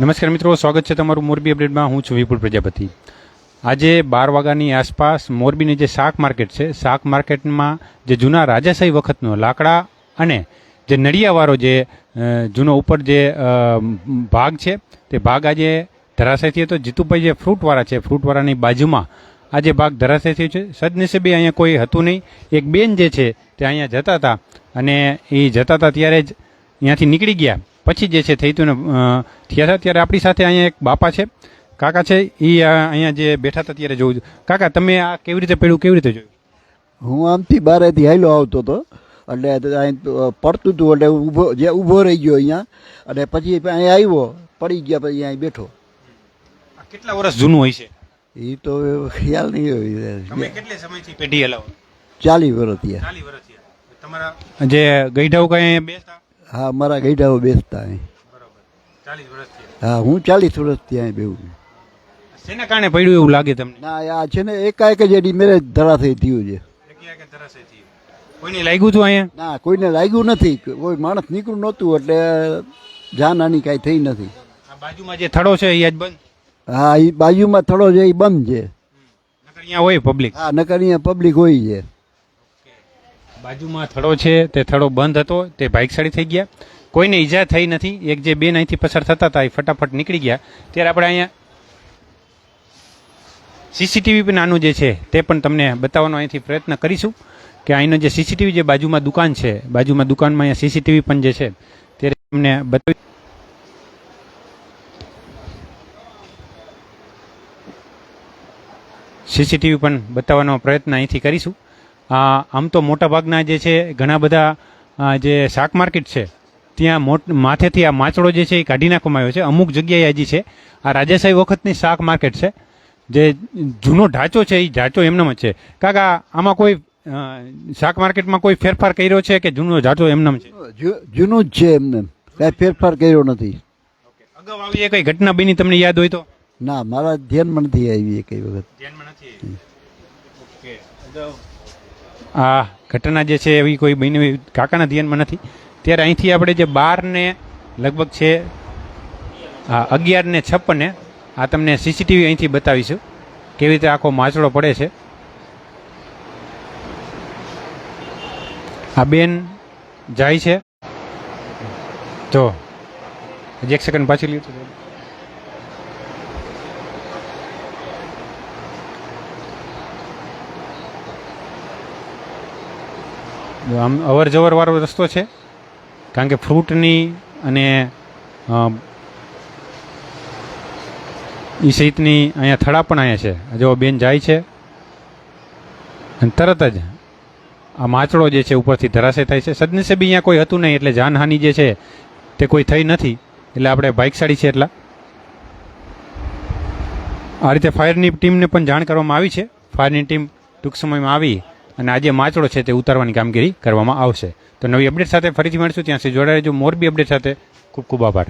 નમસ્કાર મિત્રો, સ્વાગત છે તમારું મોરબી અપડેટમાં. હું છું વિપુલ પ્રજાપતિ. આજે બાર વાગ્યાની આસપાસ મોરબીની જે શાક માર્કેટ છે, શાક માર્કેટમાં જે જૂના રાજાશાહી વખતનો લાકડા અને જે નળિયાવાળો જે જૂનો ઉપર જે ભાગ છે, તે ભાગ આજે ધરાશાય થયો તો જીતુભાઈ જે ફ્રૂટવાળા છે, ફ્રૂટવાળાની બાજુમાં આજે ભાગ ધરાશાય થયો છે. સદનસીબે અહીંયા કોઈ હતું નહીં. એક બેન જે છે, તે અહીંયા જતા હતા અને એ જતા હતા ત્યારે જ અહીંયાથી નીકળી ગયા. પછી જે છે થઈ તું ને થયા હતા ત્યારે આપણી સાથે અહીંયા એક બાપા છે. કાકા છે એ અહીંયા જે બેઠા હતા ત્યારે જોવું કાકા તમે આ કેવી રીતે પડ્યું કેવી રીતે જોયું? હું આમથી બારેથી હાલ્યો આવતો હતો એટલે અહીં પડતું હતું એટલે ઊભો જે ઊભો રહી ગયો અહીંયા અને પછી અહીં આવ્યો પડી ગયા પછી અહીં બેઠો. કેટલા વર્ષ જૂનું હોય છે? એ તો ખ્યાલ નહીં હોય. તમે કેટલે સમયથી પેઢી હલાવો? ચાલી વર્ષ થયા. ચાલી વર્ષથી તમારા જે ગઈઢાઓ કઈ બેસતા? હા મારા ગઈઢાઓ બેસતા અહીં. હા હું ચાલીસ વર્ષથી અહીં બેવું શેના કારણે પડ્યું એવું લાગે તમને? ના આ છે ને એકાએક જ એની મેરેજ ધરાશય થયું છે. કોઈને લાગ્યું હતું અહીંયા? ના કોઈને લાગ્યું નથી. કોઈ માણસ નીકળ્યું નહોતું એટલે જાનહાની કાંઈ થઈ નથી. બાજુમાં જે થડો છે એ બંધ? હા એ બાજુમાં થડો છે એ બંધ છે. નકર અહીંયા હોય પબ્લિક હા નકર અહીંયા પબ્લિક હોય છે. બાજુમાં થડો છે, તે થડો બંધ હતો, તે ભાઈકસાળી થઈ ગયા. કોઈને ઈજા થઈ નથી, એક જે બેન અહીંથી પસાર થતા હતા એ ફટાફટ નીકળી ગયા. ત્યારે આપણે અહીંયા સીસીટીવી પણ આનું જે છે, તે પણ તમને બતાવવાનો અહીંથી પ્રયત્ન કરીશું કે અહીંનો જે સીસીટીવી જે બાજુમાં દુકાન છે, બાજુમાં દુકાનમાં અહીંયા સીસીટીવી પણ જે છે, તે તમને બતાવી સીસીટીવી પણ બતાવવાનો પ્રયત્ન અહીંથી કરીશું. આમ તો મોટાભાગના જે છે ઘણા બધા જે શાક માર્કેટ છે ત્યાં મોટ માથેથી આ માચડો જે છે એ કાઢી નાખવામાં આવ્યો છે. અમુક જગ્યાએ હજી છે આ રાજાશાહી વખતની શાક માર્કેટ છે જે જૂનો ઢાંચો છે એ ઢાંચો એમનામ જ છે. કાકા આમાં કોઈ શાક માર્કેટમાં કોઈ ફેરફાર કર્યો છે કે જૂનો ઢાંચો એમનામ છે? જૂનું જ છે એમને. કાંઈ ફેરફાર કર્યો નથી. અગાઉ આવી એ કઈ ઘટના બની તમને યાદ હોય તો? ના મારા ધ્યાનમાં નથી આવી કઈ વખત. ધ્યાનમાં નથી આ ઘટના જે છે એવી કોઈ બની કાકાના ધ્યાનમાં નથી. ત્યારે અહીંથી આપણે જે બારને લગભગ છે, આ અગિયાર ને છપ્પને આ તમને સીસીટીવી અહીંથી બતાવીશું. કેવી રીતે આખો માછડો પડે છે. આ બેન જાય છે. તો હજી એક સેકન્ડ પાછી લ્યો આમ અવર વાળો રસ્તો છે, કારણ કે ફ્રૂટની અને એ સહિતની અહીંયા થડા પણ અહીંયા છે. જો બેન જાય છે, અને તરત જ આ માચડો જે છે ઉપરથી ધરાશય થાય છે. સદનસીબે અહીંયા કોઈ હતું નહીં, એટલે જાનહાનિ જે છે, તે કોઈ થઈ નથી. એટલે આપણે બાઇકસાડી છે એટલા. આ રીતે ફાયરની ટીમને પણ જાણ કરવામાં આવી છે. ફાયરની ટીમ ટૂંક સમયમાં આવી. અને આજે માચડો છે તે ઉતારવાની કામગીરી કરવામાં આવશે. તો નવી અપડેટ સાથે ફરીથી મળીશું. ત્યાં સુધી જોડાઈ રહેજો. મોરબી અપડેટ સાથે ખૂબ ખૂબ આભાર.